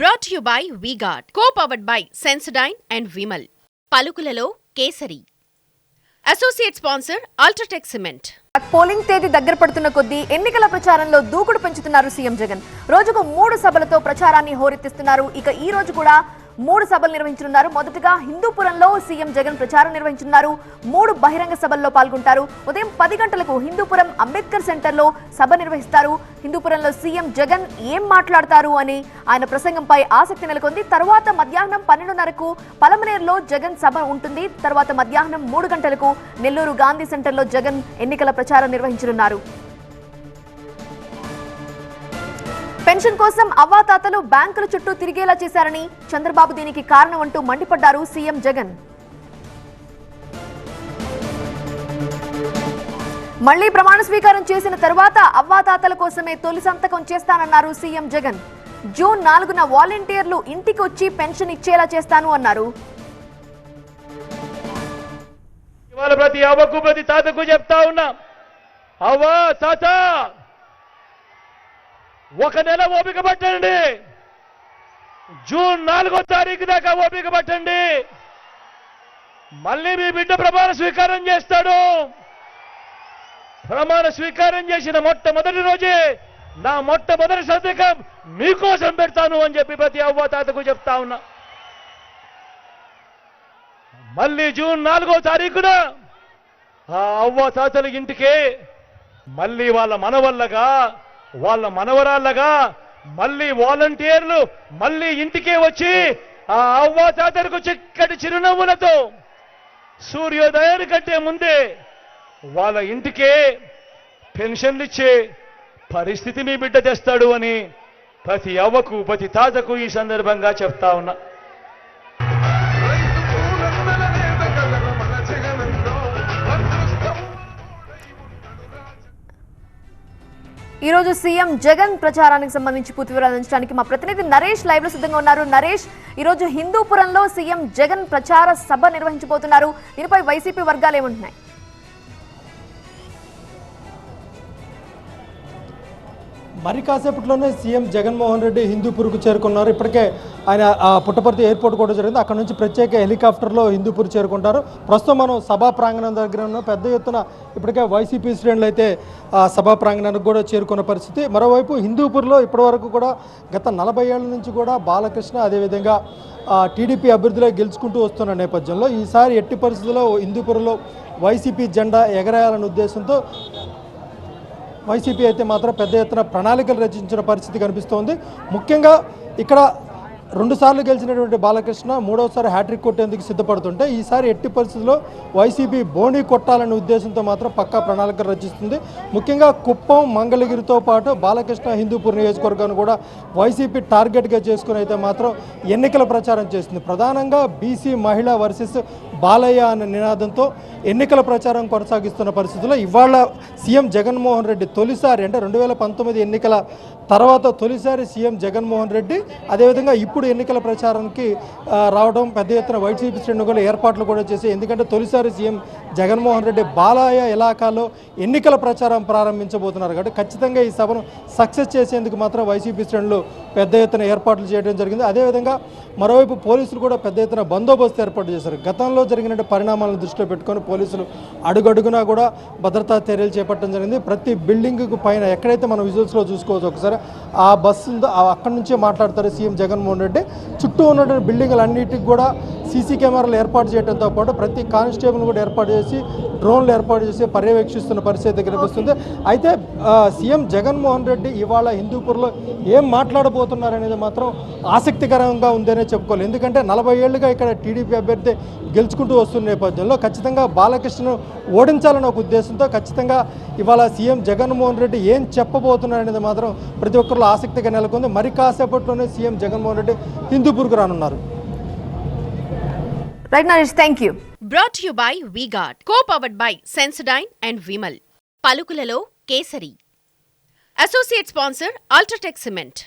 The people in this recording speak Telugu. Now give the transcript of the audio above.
Brought you by VGuard co powered by Sensodyne and Vimal పలుకులలో kesari. Associate sponsor UltraTech cement polling తేదీ దగ్గర పడుతున్న కొద్దీ ఎన్నికల ప్రచారంలో దూకుడు పెంచుతున్నారు సీఎం జగన్. రోజుకు మూడు సభలతో ప్రచారాన్ని హోరెత్తిస్తున్నారు. ఇక ఈ రోజు కూడా మూడు సభలు నిర్వహించనున్నారు. మొదటగా హిందూపురంలో సీఎం జగన్ ప్రచారం నిర్వహించనున్నారు. మూడు బహిరంగ సభల్లో పాల్గొంటారు. ఉదయం పది గంటలకు హిందూపురం అంబేద్కర్ సెంటర్లో సభ నిర్వహిస్తారు. హిందూపురంలో సీఎం జగన్ ఏం మాట్లాడతారు అని ఆయన ప్రసంగంపై ఆసక్తి నెలకొంది. తర్వాత మధ్యాహ్నం పన్నెండున్నరకు పలమనేరులో జగన్ సభ ఉంటుంది. తర్వాత మధ్యాహ్నం మూడు గంటలకు నెల్లూరు గాంధీ సెంటర్లో జగన్ ఎన్నికల ప్రచారం నిర్వహించనున్నారు. పెన్షన్ కోసం అవ్వాతాతలు బ్యాంకుల చుట్టూ తిరిగేలా చేశారని చంద్రబాబు దీనికి కారణం అంటూ మండిపడ్డారు సీఎం జగన్. మళ్ళీ ప్రమాణ స్వీకారం చేసిన తర్వాత అవ్వాతాతల కోసమే తొలి సంతకం చేస్తానన్నారు సీఎం జగన్. జూన్ నాలుగున వాలంటీర్లు ఇంటికి వచ్చి పెన్షన్ ఇచ్చేలా చేస్తాను అన్నారు. ప్రతి అవ్వకు ప్రతి తాతకు చెప్తా ఉన్నా. అవ్వా తాత! ఒక నెల ఓపిక పట్టండి. జూన్ నాలుగో తారీఖు దాకా ఓపిక పట్టండి. మళ్ళీ మీ బిడ్డ ప్రమాణ స్వీకారం చేస్తాడు. ప్రమాణ స్వీకారం చేసిన మొట్టమొదటి రోజే నా మొట్టమొదటి సంతకం మీకోసం పెడతాను అని చెప్పి ప్రతి అవ్వ తాతకు చెప్తా ఉన్నా. మళ్ళీ జూన్ నాలుగో తారీఖున ఆ అవ్వ తాతల ఇంటికి మళ్ళీ వాళ్ళ మనవల్లగా వాళ్ళ మనవరాళ్ళగా మళ్ళీ వాలంటీర్లు మళ్ళీ ఇంటికే వచ్చి ఆ అవ్వ తాతలకు చిక్కటి చిరునవ్వులతో సూర్యోదయాన్ని కంటే ముందే వాళ్ళ ఇంటికే పెన్షన్లు ఇచ్చే పరిస్థితి మీ బిడ్డ తెస్తాడు అని ప్రతి అవ్వకు ప్రతి తాతకు ఈ సందర్భంగా చెప్తా ఉన్నా. ఈ రోజు సీఎం జగన్ ప్రచారానికి సంబంధించి పూర్తి వివరాలు అందించడానికి మా ప్రతినిధి నరేష్ లైవ్లో సిద్ధంగా ఉన్నారు. నరేష్ ఈ రోజు హిందూపురంలో సీఎం జగన్ ప్రచార సభ నిర్వహించబోతున్నారు. దీనిపై వైసీపీ వర్గాలు ఏమంటున్నాయి? మరి కాసేపట్లోనే సీఎం జగన్మోహన్ రెడ్డి హిందూపూర్కు చేరుకున్నారు. ఇప్పటికే ఆయన పుట్టపర్తి ఎయిర్పోర్ట్ కూడా జరిగింది. అక్కడ నుంచి ప్రత్యేక హెలికాప్టర్లో హిందూపూర్ చేరుకుంటారు. ప్రస్తుతం మనం సభా ప్రాంగణం దగ్గర ఉన్న. పెద్ద ఎత్తున ఇప్పటికే వైసీపీ శ్రేణులు అయితే సభా ప్రాంగణానికి కూడా చేరుకున్న పరిస్థితి. మరోవైపు హిందూపూర్లో ఇప్పటివరకు కూడా గత నలభై ఏళ్ళ నుంచి కూడా బాలకృష్ణ అదేవిధంగా టీడీపీ అభ్యర్థిలో గెలుచుకుంటూ వస్తున్న నేపథ్యంలో ఈసారి ఎట్టి పరిస్థితుల్లో హిందూపూర్లో వైసీపీ జెండా ఎగరేయాలనే ఉద్దేశంతో వైసీపీ అయితే మాత్రం పెద్ద ఎత్తున ప్రణాళికలు రచించిన పరిస్థితి కనిపిస్తోంది. ముఖ్యంగా ఇక్కడ రెండుసార్లు గెలిచినటువంటి బాలకృష్ణ మూడోసారి హ్యాట్రిక్ కొట్టేందుకు సిద్ధపడుతుంటే ఈసారి ఎట్టి పరిస్థితుల్లో వైసీపీ బోణీ కొట్టాలనే ఉద్దేశంతో మాత్రం పక్కా ప్రణాళిక రచిస్తుంది. ముఖ్యంగా కుప్పం మంగళగిరితో పాటు బాలకృష్ణ హిందూపూర్ నియోజకవర్గాన్ని కూడా వైసీపీ టార్గెట్గా చేసుకుని అయితే మాత్రం ఎన్నికల ప్రచారం చేస్తుంది. ప్రధానంగా బీసీ మహిళ వర్సెస్ బాలయ్య అనే నినాదంతో ఎన్నికల ప్రచారం కొనసాగిస్తున్న పరిస్థితుల్లో ఇవాళ సీఎం జగన్మోహన్ రెడ్డి తొలిసారి అంటే రెండు వేల పంతొమ్మిది ఎన్నికల తర్వాత తొలిసారి సీఎం జగన్మోహన్ రెడ్డి అదేవిధంగా ఇప్పుడు ఎన్నికల ప్రచారానికి రావడం పెద్ద ఎత్తున వైసీపీ శ్రేణులు కూడా ఏర్పాట్లు కూడా చేసి ఎందుకంటే తొలిసారి సీఎం జగన్మోహన్ రెడ్డి బాలయ్య ఇలాకాలో ఎన్నికల ప్రచారం ప్రారంభించబోతున్నారు. కాబట్టి ఖచ్చితంగా ఈ సభను సక్సెస్ చేసేందుకు మాత్రం వైసీపీ శ్రేణులు పెద్ద ఎత్తున ఏర్పాట్లు చేయడం జరిగింది. అదేవిధంగా మరోవైపు పోలీసులు కూడా పెద్ద ఎత్తున బందోబస్తు ఏర్పాటు చేశారు. గతంలో జరిగిన పరిణామాలను దృష్టిలో పెట్టుకొని పోలీసులు అడుగడుగునా కూడా భద్రతా చర్యలు చేపట్టడం జరిగింది. ప్రతి బిల్డింగ్కు పైన ఎక్కడైతే మనం విజువల్స్లో చూసుకోవచ్చు ఒకసారి ఆ బస్సు ఉందో ఆ అక్కడి నుంచే మాట్లాడతారు సీఎం జగన్మోహన్ రెడ్డి. చుట్టూ ఉన్నటువంటి బిల్డింగ్లన్నిటికి కూడా సీసీ కెమెరాలు ఏర్పాటు చేయడంతో పాటు ప్రతి కానిస్టేబుల్ కూడా ఏర్పాటు చేసి డ్రోన్లు ఏర్పాటు చేసి పర్యవేక్షిస్తున్న పరిస్థితి కనిపిస్తుంది అయితే సీఎం జగన్మోహన్ రెడ్డి ఇవాళ హిందూపూర్లో ఏం మాట్లాడబోతున్నారనేది మాత్రం ఆసక్తికరంగా ఉందనే చెప్పుకోవాలి. ఎందుకంటే నలభై ఏళ్ళుగా ఇక్కడ టీడీపీ అభ్యర్థి గెలుచుకుంటూ వస్తున్న నేపథ్యంలో ఖచ్చితంగా బాలకృష్ణను ఓడించాలనే ఒక ఉద్దేశంతో ఖచ్చితంగా ఇవాళ సీఎం జగన్మోహన్ రెడ్డి ఏం చెప్పబోతున్నారనేది మాత్రం ప్రతి ఒక్కరిలో ఆసక్తిగా నెలకొంది. మరి కాసేపట్లోనే సీఎం జగన్మోహన్ రెడ్డి హిందూపూర్కు రానున్నారు. Right Naresh thank you brought you by VGuard co powered by Sensodyne and Vimal పలుకులలో kesari. Associate sponsor UltraTech cement